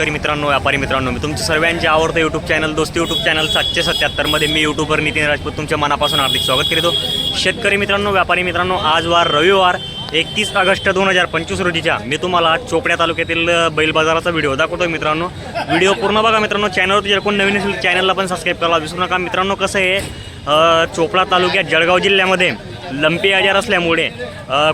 शेतकरी मित्रांनो व्यापारी मित्रांनो मी तुमच्या सर्वांचे आवडतं YouTube channel Dosti YouTube channel सातशे सत्याहत्तरमध्ये मी यूट्यूबर नितीन राजपूत तुमच्या मनापासून हार्दिक स्वागत करतो. शेतकरी मित्रांनो व्यापारी मित्रांनो आज वार रविवार एकतीस ऑगस्ट दोन हजार पंचवीस रोजीच्या. मी तुम्हाला चोपड्या तालुक्यातील बैल बाजाराचा व्हिडिओ दाखवतो मित्रांनो. व्हिडिओ पूर्ण बघा मित्रांनो चॅनलवर जर कोण नवीन असेल चॅनलला पण सबस्क्राईब करायला विसरू नका. मित्रांनो कसं आहे चोपडा तालुक्यात जळगाव जिल्ह्यामध्ये लंपी आजार असल्यामुळे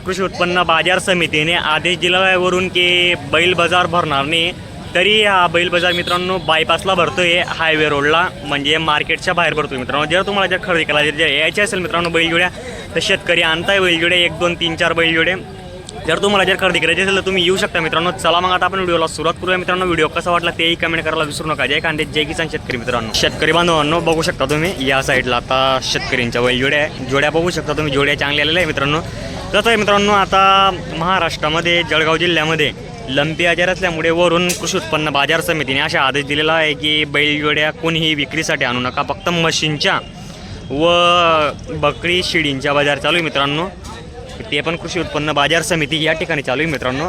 कृषी उत्पन्न बाजार समितीने आदेश दिला वरून की बैल बाजार भरणार नाही. तरी हा बैल बाजार मित्रांनो बायपासला भरतो आहे हायवे रोडला म्हणजे मार्केटच्या बाहेर भरतो मित्रांनो. जर तुम्हाला जर खरेदी करायला जर यायचे असेल मित्रांनो बैलजोड्या तर शेतकरी आणताय बैलजोडे एक दोन तीन चार बैलजोडे जर तुम्हाला जर खरेदी करायची असेल तर तुम्ही येऊ शकता मित्रांनो. चला मग आता आपण व्हिडिओला सुरुवात करूया मित्रांनो. व्हिडिओ कसा वाटला तेही कमेंट करायला विसरू नका. जय कांदे जय किसान शेतकरी मित्रांनो. शेतकरी बांधवांनो बघू शकता तुम्ही या साईडला आता शेतकऱ्यांच्या बैल जोड्या आहे. जोड्या बघू शकता तुम्ही. जोड्या चांगल्या आलेल्या आहे मित्रांनो. कसं आहे मित्रांनो आता महाराष्ट्रामध्ये जळगाव जिल्ह्यामध्ये लंपी आजार असल्यामुळे वरून कृषी उत्पन्न बाजार समितीने असा आदेश दिलेला आहे की बैलजोड्या कोणीही विक्रीसाठी आणू नका. फक्त मशीनच्या व बकरी शिडींच्या बाजार चालू आहे मित्रांनो. ते पण कृषी उत्पन्न बाजार समिती या ठिकाणी चालू आहे मित्रांनो.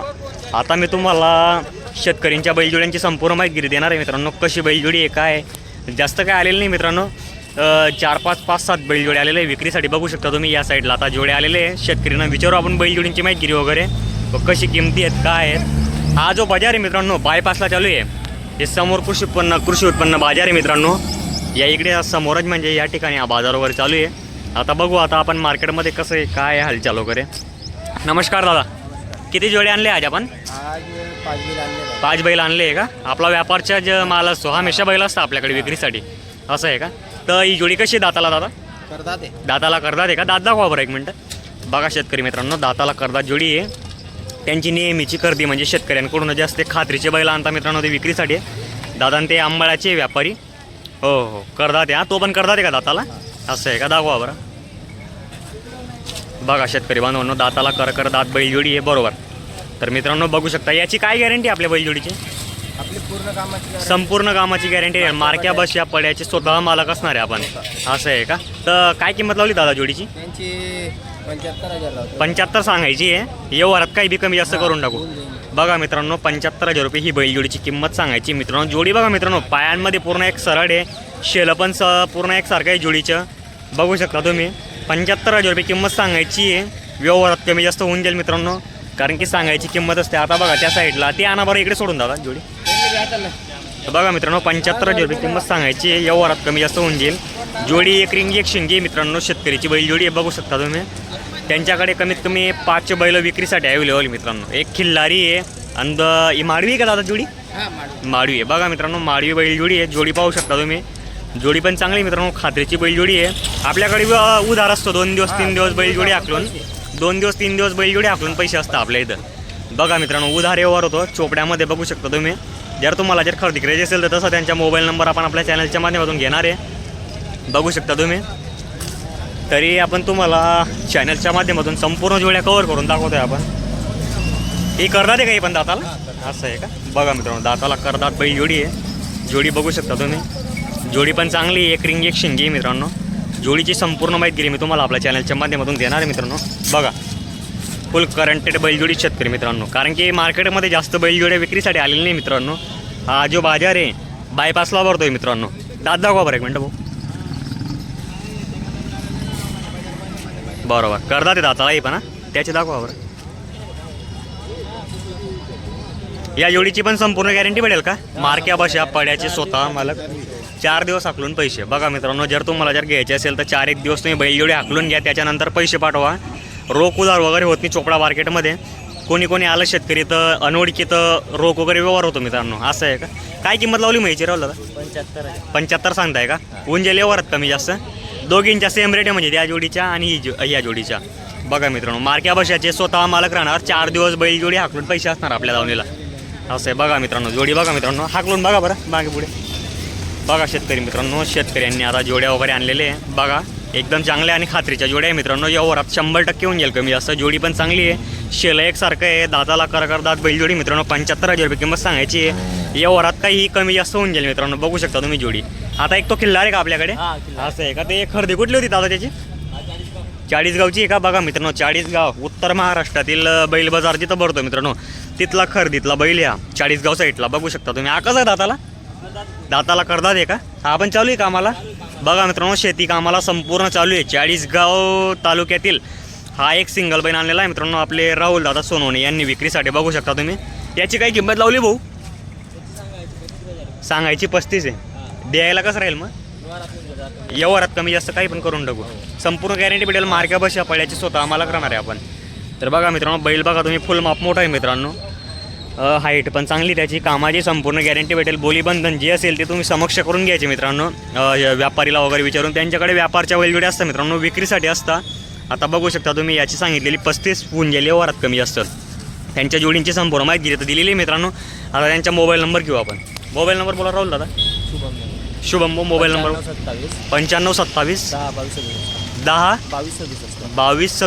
आता मी तुम्हाला शेतकऱ्यांच्या बैलजोड्यांची संपूर्ण माहिती देणार आहे मित्रांनो. कशी बैलजोडी आहे काय आहे. जास्त काय आलेलं नाही मित्रांनो. चार पाच पाच सात बैलजोडे आलेले आहे. विक्रीसाठी बघू शकता तुम्ही या साईडला. आता जोडे आलेले आहे. शेतकऱ्यांना विचारू आपण बैलजोडींची माहिती वगैरे. व कशी किमती आहेत काय आहेत? हा जो बाजार आहे मित्रांनो बायपासला चालू आहे. हे समोर कृषी उत्पन्न कृषी उत्पन्न बाजार आहे मित्रांनो या इकडे समोरच म्हणजे या ठिकाणी हा बाजार वगैरे चालू आहे. आता बघू आता आपण मार्केटमध्ये कसं आहे काय आहे हालचाल वगैरे. नमस्कार दादा. किती जोडे आणले आज आपण? आज पाच बिल आणले आहे. का? आपला व्यापारचा जे माल असतो हा हमेशा बैल असतो आपल्याकडे विक्रीसाठी. असं आहे का? तर ही जोडी कशी दाताला दादा? करतात ते दाताला करदात आहे का? दात दाखवा बरं एक मिनटं. बघा शेतकरी मित्रांनो दाताला करदात जोडी आहे. त्यांची नेहमीची गर्दी म्हणजे शेतकऱ्यांकडून जे असते खात्रीचे बैल आणता मित्रांनो ते विक्रीसाठी. दादा ते आंबाळ्याचे व्यापारी. हो हो. करदात हा? तो पण करदात का दाताला? असं आहे का? दाखवा बरं. बघा शेतकरी बांधवांनो दाताला कर कर दात बैलजोडी आहे बरोबर. तर मित्रांनो बघू शकता याची काय गॅरंटी आपल्या बैलजोडीची? आपली पूर्ण कामाची संपूर्ण कामाची गॅरंटी आहे. मार्क्या बस या पड्याचे स्वतः मालक असणार आहे आपण. असं आहे का? तर काय किंमत लावली दादा जोडीची? त्यांची पंच्याहत्तर हजार लावतो. पंच्याहत्तर सांगायची आहे. व्यवहारात काही बी कमी जास्त करून टाकू. बघा मित्रांनो पंच्याहत्तर हजार रुपये ही बैलजोडीची किंमत सांगायची. मित्रांनो जोडी बघा मित्रांनो पायांमध्ये पूर्ण एक सरळ आहे. शेलं पण स पूर्ण एक सारखं आहे जोडीचं. बघू शकता तुम्ही. पंच्याहत्तर हजार रुपये किंमत सांगायची आहे. व्यवहारात कमी जास्त होऊन जाईल मित्रांनो. कारण की सांगायची किंमत असते आता बघा त्या साईडला ते आणा बरं इकडे सोडून दादा जोडी. बघा मित्रांनो पंच्याहत्तर हजार रुपये किंमत सांगायची व्यवहारात कमी जास्त होऊन जाईल. जोडी एक रिंग एक शिंगी आहे मित्रांनो शेतकरीची बैल जोडी आहे बघू शकता तुम्ही. त्यांच्याकडे कमीत कमी पाचशे बैल विक्रीसाठी अवेलेबल मित्रांनो. एक खिल्लारी आहे आणि द- ही माडवी आहे का दादा जोडी? माडू माडवी. आहे. बघा मित्रांनो माडवी बैल जोडी आहे जोडी पाहू शकता तुम्ही. जोडी पण चांगली मित्रांनो खात्रीची बैल जोडी आहे. आपल्याकडे उधार असतो दोन दिवस तीन दिवस बैल जोडी हाकलून दोन दिवस तीन दिवस बैल जोडी हाकलून पैसे असतात आपल्या इथं. बघा मित्रांनो उधार व्यवहार होतो चोपड्यामध्ये बघू शकता तुम्ही. जर तुम्हाला जर खरेदी करायची असेल तर तसा त्यांचा मोबाईल नंबर आपण आपल्या चॅनलच्या माध्यमातून घेणार आहे. बघू शकता तुम्ही. तरी आपण तुम्हाला चॅनलच्या माध्यमातून संपूर्ण जोड्या कव्हर करून दाखवतोय आपण. ही करदात आहे का ही पण दाताला? असं आहे का? बघा मित्रांनो दाताला करदात बैल जोडी आहे. जोडी बघू शकता तुम्ही. जोडी पण चांगली आहे. एक रिंग एक शिंगी आहे मित्रांनो. जोडीची संपूर्ण माहिती दिली मी तुम्हाला आपल्या चॅनलच्या माध्यमातून देणार आहे मित्रांनो. बघा. फुल करंटेड बैलजोडी शेतकरी मित्रांनो. कारण की मार्केटमध्ये जास्त बैलजोड्या विक्रीसाठी आलेले नाही मित्रांनो. हा जो बाजार आहे बायपासला भरतोय मित्रांनो. दात दाखवा बरं एक मिनटं भाऊ. बरोबर. करदा ते दातालाही पण त्याचे दाखवा बरं. या जोडीची पण संपूर्ण गॅरंटी भेटेल का? मार्क्या बशा पड्याचे स्वतः मालक. चार दिवस हाकलून पैसे. बघा मित्रांनो जर तुम्हाला जर घ्यायचे असेल तर चार एक दिवस तुम्ही बैलजोडी हाकलून घ्या. त्याच्यानंतर पैसे पाठवा. रोख उधार वगैरे होत नाही चोपडा मार्केटमध्ये. कोणी कोणी आलं शेतकरी तर अनोळखी तर रोख वगैरे व्यवहार होतो मित्रांनो. असं आहे का? काय किंमत लावली माहिती राहुल दादा? पंच्याहत्तर पंच्याहत्तर सांगताय का? जाईल व्यवहारात कमी जास्त. दोघींच्या सेम रेट आहे म्हणजे त्या जोडीच्या आणि ही जो या जोडीच्या. बघा मित्रांनो मार्क्या बशाचे स्वतः मालक राहणार. चार दिवस बैलजोडी हाकलून पैसे असणार आपल्या दावणीला असं आहे. बघा मित्रांनो जोडी बघा मित्रांनो. हाकलून बघा बरं. मागे पुढे. बघा शेतकरी मित्रांनो शेतकऱ्यांनी आता जोड्या वगैरे आणलेले आहे. बघा. एकदम चांगल्या आणि खात्रीच्या जोड्या आहे मित्रांनो. व्यवहारात शंभर टक्के होऊन जाईल कमी जास्त. जोडी पण चांगली आहे. शेलं एकसारखं आहे. दाताला कर दात बैलजोडी. मित्रांनो पंच्याहत्तर हजार रुपये किंमत सांगायची आहे. व्यवहारात काही कमी जास्त होऊन जाईल मित्रांनो. बघू शकता तुम्ही जोडी. आता एक तो किल्ला आहे का आपल्याकडे? हां असं आहे का? ते खरेदी कुठली होती दादा त्याची? चाळीसगावची आहे का? बघा मित्रांनो चाळीसगाव उत्तर महाराष्ट्रातील बैल बाजार जिथं भरतो मित्रांनो बत्तीतला खरदीतला बैल या. चाळीसगाव साईडला. बघू शकता तुम्ही. कसा आहे दाताला? दाताला करतात आहे का? हा पण चालू आहे कामाला बघा मित्रांनो शेती कामाला संपूर्ण चालू आहे. चाळीसगाव तालुक्यातील हा एक सिंगल बैल आणलेला आहे मित्रांनो आपले राहुल दादा सोनवणे यांनी विक्रीसाठी. बघू शकता तुम्ही. याची काही किंमत लावली भाऊ? सांगायची पस्तीस आहे. द्यायला कसं राहील मग? व्यवहारात कमी जास्त काही पण करून टाकू. संपूर्ण गॅरंटी भेटेल मार्क्या बशा पळ्याची स्वतः आम्हाला करणार आहे आपण. तर बघा मित्रांनो बैल बघा तुम्ही फुल माप मोठा आहे मित्रांनो. हाईट पण चांगली त्याची. कामाची संपूर्ण गॅरंटी भेटेल. बोलीबंधन जे असेल ते तुम्ही समक्ष करून घ्यायचे मित्रांनो. व्यापारीला वगैरे विचारून. त्यांच्याकडे व्यापारच्या बैलजोडे असतात मित्रांनो. विक्रीसाठी असतात. आता बघू शकता तुम्ही याची सांगितलेली पस्तीस गेली व्यवहारात कमी असतात त्यांच्या जोडींची संपूर्ण माहिती दिली तर दिलेली मित्रांनो. आता त्यांचा मोबाईल नंबर घेऊ आपण. मोबाईल नंबर बोला राहुल दादा. शुभम. शुभम मोबाईल नंबर सत्तावीस. पंच्याण्णव सत्तावीस. दहा? बावीस सदुसष्ट बावीस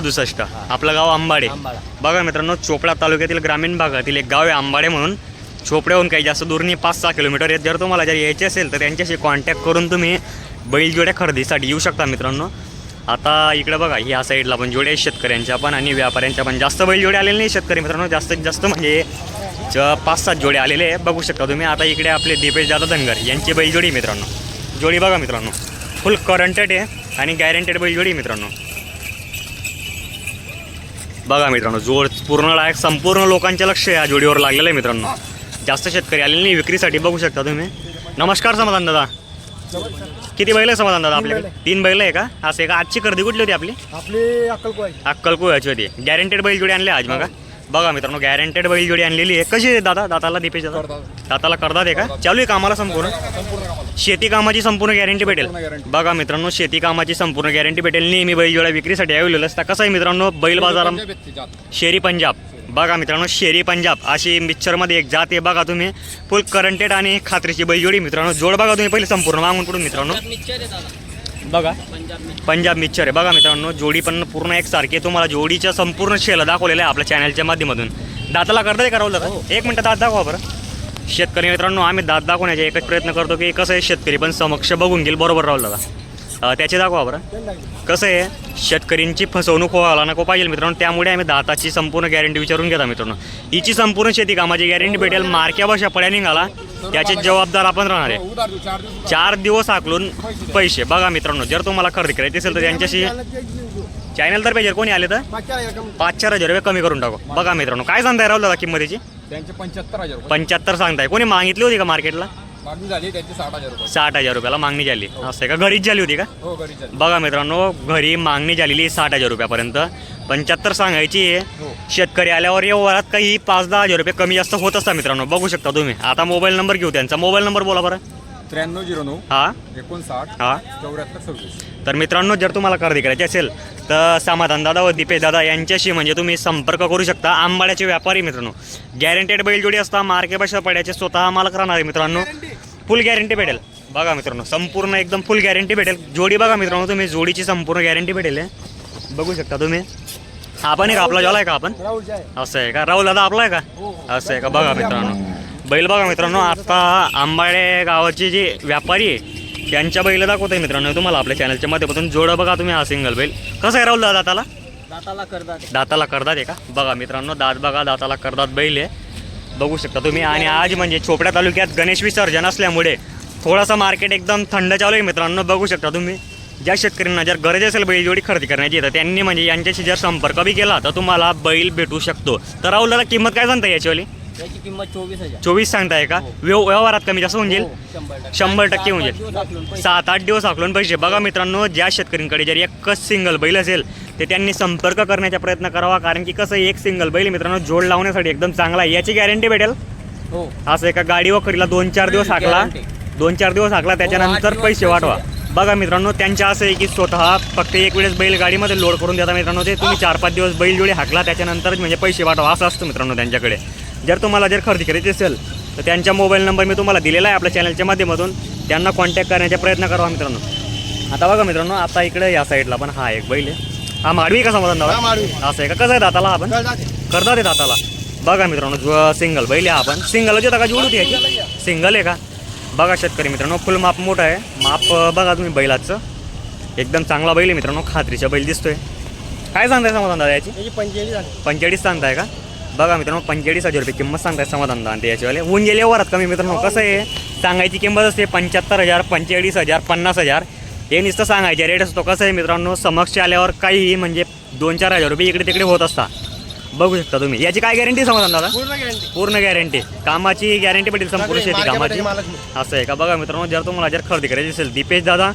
आपलं गाव आंबाडे. आंबाडा. बघा मित्रांनो चोपडा तालुक्यातील ग्रामीण भागातील एक गाव आहे आंबाडे म्हणून. चोपड्याहून काही जास्त दूर नाही पाच सहा किलोमीटर आहेत. जर तुम्हाला जर यायचे असेल तर त्यांच्याशी कॉन्टॅक्ट करून तुम्ही बैलजोड्या खरेदीसाठी येऊ शकता मित्रांनो. आता इकडे बघा ह्या साईडला पण जोड्या आहेत शेतकऱ्यांच्या पण आणि व्यापाऱ्यांच्या पण. जास्त बैलजोडे आलेले नाही शेतकरी मित्रांनो जास्तीत जास्त म्हणजे ज- पाच सात जोडे आलेले आहे बघू शकता तुम्ही आता इकडे आपले दीपेश दादा धनगर यांची बैलजोडी आहे मित्रांनो. जोडी बघा मित्रांनो. फुल करंटेड आहे. आणि गॅरंटेड बैलजोडी मित्रांनो. बघा मित्रांनो जोड पूर्ण लायक संपूर्ण लोकांचे लक्ष या जोडीवर लागलेलं आहे मित्रांनो. जास्त शेतकरी आलेले नाही विक्रीसाठी बघू शकता तुम्ही. नमस्कार समाधान दादा. किती बैल आहे समाधान दादा आपल्याकडे? तीन बैल. आहे का? असं आहे का? आजची गर्दी कुठली होती आपली? आपली अक्कलकोय अक्कल कुळाची होती. गॅरंटेड बैल जोडी आणली आज मग बघा मित्रांनो गॅरंटेड बैल जोडी आणलेली आहे. कशी आहे दादा? दाताला दीपेश दादा? दाताला करतात आहे का? चालू आहे कामाला संपूर्ण? शेती कामाची संपूर्ण गॅरंटी भेटेल. बघा मित्रांनो शेती कामाची संपूर्ण गॅरंटी भेटेल. नेहमी बैल जोड्या विक्रीसाठी अवेलेबल असतात. कसं आहे मित्रांनो? बैल बाजारात शेरी पंजाब. बघा मित्रांनो शेरी पंजाब. अशी मिक्सरमध्ये एक जात आहे बघा तुम्ही. फुल करंटेड आणि खात्रीची बैलजोडी मित्रांनो. जोड बघा तुम्ही पहिले संपूर्ण. मागून पडून मित्रांनो. बघा. पंजाब मिक्सर आहे. बघा मित्रांनो जोडी पण पूर्ण एक सारखी आहे. तुम्हाला जोडीच्या संपूर्ण शेला दाखवलेलं आहे आपल्या चॅनलच्या माध्यमातून. दाताला करता का राहुल दादा? एक मिनटं दात दाखवा बरं. शेतकरी मित्रांनो आम्ही दात दाखवण्याचा एकच प्रयत्न करतो की कसं आहे शेतकरी पण समक्ष बघून घेईल. बरोबर राहुल दादा? त्याचे दाखवा बरं. कसं आहे शेतकऱ्यांची फसवणूक व्हायला नको पाहिजे मित्रांनो. त्यामुळे आम्ही दाताची संपूर्ण गॅरंटी विचारून घेता मित्रांनो. हिची संपूर्ण शेती कामाची गॅरंटी भेटेल. मार्क्या बशा पड्या निघाला. त्याचे जबाबदार आपण राहणार आहे. चार दिवस आकलून पैसे बघा मित्रांनो जर तुम्हाला खरेदी करायची असेल तर त्यांच्याशी चॅनल तर पाहिजे कोणी आले तर? पाच चार हजार रुपये कमी करून टाकू. बघा मित्रांनो काय सांगताय राहुल दादा किंमतीची? त्यांचे पंच्याहत्तर हजार रुपये. पंच्याहत्तर सांगताय. कोणी मागितली होती का मार्केटला? मागणी झाली त्यांचे साठ हजार रुपये. साठ हजार रुपयाला मागणी झाली. असं आहे का? घरीच झाली होती का? हो घरी झाली. बघा मित्रांनो घरी मागणी झालेली साठ हजार रुपयापर्यंत. पंच्याहत्तर सांगायची आहे. हो. शेतकरी आल्यावर व्यवहारात काही पाच दहा हजार रुपये कमी जास्त होत असतात मित्रांनो. बघू शकता तुम्ही. आता मोबाईल नंबर घेऊ त्यांचा. मोबाईल नंबर बोला बरं. त्र्याण्णव झिरो नऊ हा. एकोणसाठ हा. चौऱ्याहत्तर सव्वीस. तर मित्रांनो जर तुम्हाला खरेदी करायची असेल तर समाधान दादा व दीपेश दादा यांच्याशी म्हणजे तुम्ही संपर्क करू शकता. आंबाड्याचे व्यापारी मित्रांनो. गॅरंटेड बैलजोडी असता मार्के भाषा पड्याचे स्वतः मालक राहणार आहे मित्रांनो. फुल गॅरंटी भेटेल. बघा मित्रांनो संपूर्ण एकदम फुल गॅरंटी भेटेल. जोडी बघा मित्रांनो तुम्ही जोडीची संपूर्ण गॅरंटी भेटेल. बघू शकता तुम्ही. आपण एक आपला जॉल आहे का आपण? असं आहे का? राहुल दादा आपला आहे का? असं आहे का? बघा मित्रांनो. बैल बघा मित्रांनो आता आंबाडे गावाचे जे व्यापारी आहे त्यांच्या बैल दाखवत आहे मित्रांनो तुम्हाला आपल्या चॅनलच्या माध्यमातून. जोडं बघा तुम्ही हा सिंगल बैल. कसं आहे राहुल दादा दाताला? दाताला करतात दाताला करदात आहे का? बघा मित्रांनो दात बघा दाताला करदात बैल आहे. बघू शकता तुम्ही. आणि आज म्हणजे चोपड्या तालुक्यात गणेश विसर्जन असल्यामुळे थोडासा मार्केट एकदम थंड चालू आहे मित्रांनो. बघू शकता तुम्ही. ज्या शेतकऱ्यांना जर गरज असेल बैलजोडी खरेदी करण्याची तर त्यांनी म्हणजे यांच्याशी जर संपर्क बी केला तर तुम्हाला बैल भेटू शकतो. तर दादा किंमत काय सांगता याचीवाली त्याची किंमत चोवीस हजार. चोवीस सांगताय का? व्यव व्यवहारात कमी जास्त होऊन जाईल? हो, शंभर टक्के. होऊन जाईल. सात आठ दिवस आकलून पैसे. बघा मित्रांनो ज्या शेतकऱ्यांकडे जर एकच सिंगल बैल असेल ते त्यांनी संपर्क करण्याचा प्रयत्न करावा. कारण की कसं एक सिंगल बैल मित्रांनो जोड लावण्यासाठी एकदम चांगला आहे. याची गॅरंटी भेटेल? हो. असं एका गाडी वखरीला दोन चार दिवस हाकला. Guarantee. दोन चार दिवस हाकला त्याच्यानंतर पैसे वाटवा बघा मित्रांनो त्यांच्या असं आहे की स्वतः फक्त एक वेळेस बैल गाडीमध्ये लोड करून देता मित्रांनो ते. तुम्ही चार पाच दिवस बैल जोडी हाकला त्याच्यानंतर म्हणजे पैसे वाटवा असं असतं मित्रांनो त्यांच्याकडे. जर तुम्हाला जर खरेदी करायची असेल तर त्यांचा मोबाईल नंबर मी तुम्हाला दिलेला आहे आपल्या चॅनलच्या माध्यमातून. त्यांना कॉन्टॅक्ट करण्याचा प्रयत्न करावा मित्रांनो. आता बघा मित्रांनो आता इकडे या साईडला पण हा एक बैल आहे. हा माडवी का दादा? माडवी. असं आहे का? कसं आहे दाताला आपण? करतात येत हाताला बघा मित्रांनो जो सिंगल बैल आहे आपण सिंगल होती का? जोड होती याची? सिंगल आहे का? बघा शेतकरी मित्रांनो फुल माप मोठं आहे. माप बघा तुम्ही बैलाचं. एकदम चांगला बैल आहे मित्रांनो खात्रीचा बैल दिसतोय. काय सांगताय समाधान दादा याची? त्याची पंचेचाळीस झाली. पंचेचाळीस सांगताय का? बघा मित्रांनो पंचेचाळीस हजार रुपये किंमत सांगताय समाधान दान याच्यावाले होऊन गेले वरात कमी मित्रांनो कसं आहे? सांगायची किंमत असते पंच्याहत्तर हजार पंचेचाळीस हजार पन्नास हजार. हे नुसतं सांगायचे रेट असतो. कसं आहे मित्रांनो समक्ष आल्यावर काही म्हणजे दोन चार हजार रुपये इकडे तिकडे होत असता बघू शकता तुम्ही. याची काय गॅरंटी समाधान दादा? पूर्ण गॅरंटी पूर्ण गॅरंटी कामाची गॅरंटी पडेल संपूर्ण शेती कामाची असं आहे का? बघा मित्रांनो जर तुम्हाला जर खरेदी करायची असेल दीपेश दादा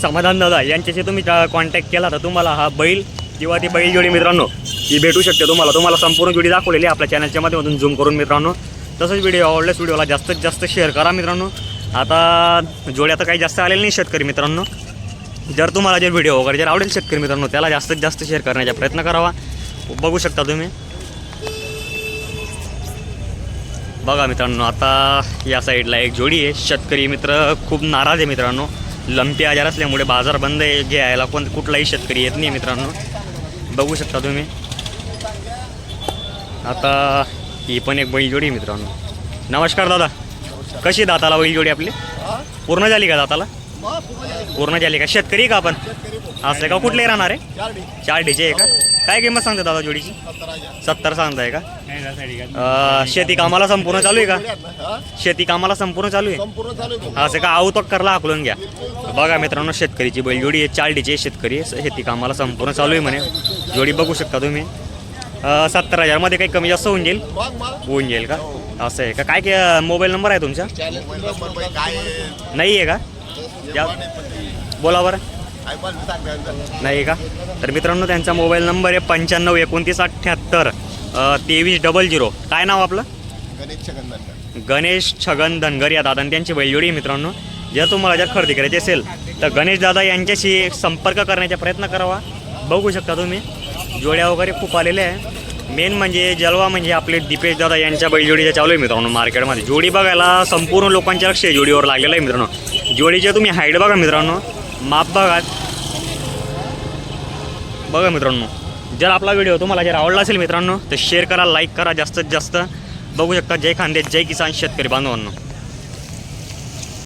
समाधान दादा यांच्याशी तुम्ही कॉन्टॅक्ट केला तर तुम्हाला हा बैल किंवा ती बैल जोडी मित्रांनो ही भेटू शकते. तुम्हाला तुम्हाला संपूर्ण जोडी दाखवलेली आहे आपल्या चॅनलच्या माध्यमातून. झूम करून मित्रांनो. तसंच व्हिडिओ आवडल्यास व्हिडिओला जास्तीत जास्त शेअर करा मित्रांनो. आता जोड्या तर काही जास्त आलेल्या नाही शेतकरी मित्रांनो. जर तुम्हाला जर व्हिडिओ वगैरे जर आवडेल शेतकरी मित्रांनो त्याला जास्तीत जास्त शेअर करण्याचा प्रयत्न करावा. बघू शकता तुम्ही. बघा मित्रांनो आता या साईडला एक जोडी आहे. शेतकरी मित्र खूप नाराज आहे मित्रांनो. लंपी आजार असल्यामुळे बाजार बंद आहे. घ्यायला कोण कुठलाही शेतकरी येत नाही मित्रांनो. बघू शकता तुम्ही. आता ही पण एक बैल जोडी आहे मित्रांनो. नमस्कार दादा. कशी दाताला बैल जोडी आपली? पूर्ण झाली का दाताला? पूर्ण झाली. का? शेतकरी का आपण? असं आहे का? कुठले राहणार आहे? चार डीचे आहे का? काय किंमत सांगते दादा जोडीची? सत्तर सांगताय का? अं, शेती कामाला संपूर्ण चालू आहे का? शेती कामाला संपूर्ण चालू आहे? असं का? आऊ तो करला हाकलून घ्या. बघा मित्रांनो शेतकरीची बैलजोडी आहे चाळडीची आहे शेतकरी शेती कामाला संपूर्ण चालू आहे म्हणे. जोडी बघू शकता तुम्ही. अं, सत्तर हजारमध्ये काही कमी जास्त होऊन जाईल? होऊन जाईल का? असं आहे का? काय काय मोबाईल नंबर आहे तुमचा? नाही आहे का? या बोला बरं. नाही का? तर मित्रांनो त्यांचा मोबाईल नंबर आहे पंच्याण्णव एकोणतीस अठ्ठ्याहत्तर तेवीस डबल झिरो. काय नाव आपलं? गणेश छगन धनगर या दादा त्यांची बैलजोडी मित्रांनो. जर तुम्हाला जर खरेदी करायची असेल तर गणेश दादा यांच्याशी संपर्क करण्याचा प्रयत्न करावा. बघू शकता तुम्ही. जोड्या वगैरे खूप आलेल्या आहे. मेन म्हणजे जलवा म्हणजे आपले दीपेश दादा यांच्या बैलजोडीच्या चालू आहे मित्रांनो मार्केटमध्ये. जोडी बघायला संपूर्ण लोकांच्या लक्ष आहे जोडीवर लागलेलं आहे मित्रांनो. जोडीचे तुम्ही हाईट बघा मित्रांनो. माप बघा. बघा मित्रांनो जर आपला व्हिडिओ तुम्हाला जर आवडला असेल मित्रांनो तर शेअर करा लाईक करा जास्तीत जास्त. बघू शकता जय खानदेश जय किसान शेतकरी बांधवांनो.